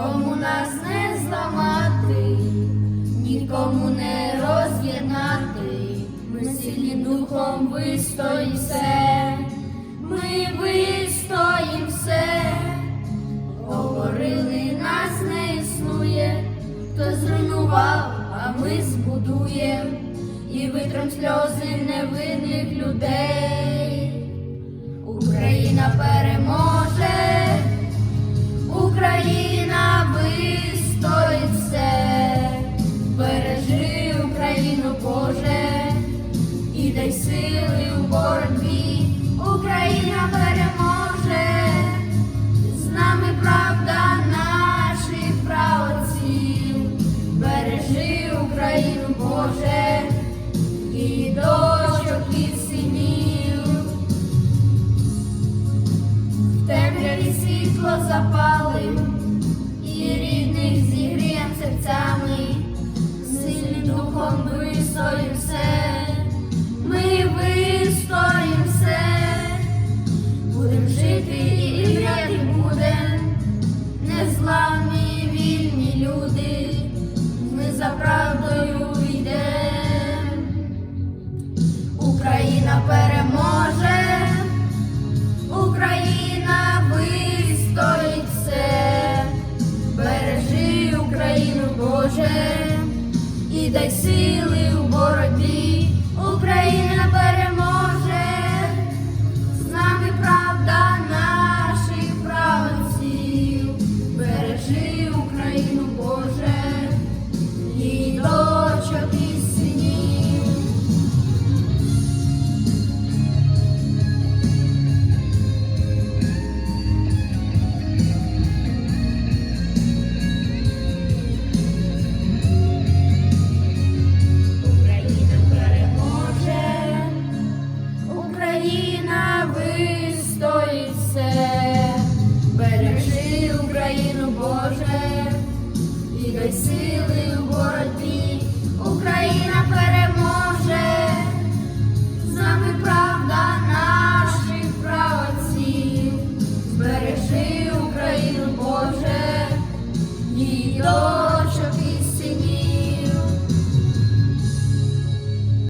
нікому нас не зламати, нікому не роз'єднати. Ми сильні духом вистоїм ми вистоїм все. Говорили, нас не існує, хто зруйнував, а ми збудуєм і витром сльози невинних людей. Дай сили у боротьбі, Україна переможе, з нами правда наших праотців, бережи Україну, Боже, і дочок, і синів. В темряві світло запалим, і рідних зігрієм серцями, Україна переможе. Україна вистоїть все, бережи Україну, Боже, і дай сили у боротьбі, Боже, і дай сили в боротьбі. Україна переможе, з нами правда наших правоців, збережи Україну, Боже, її до.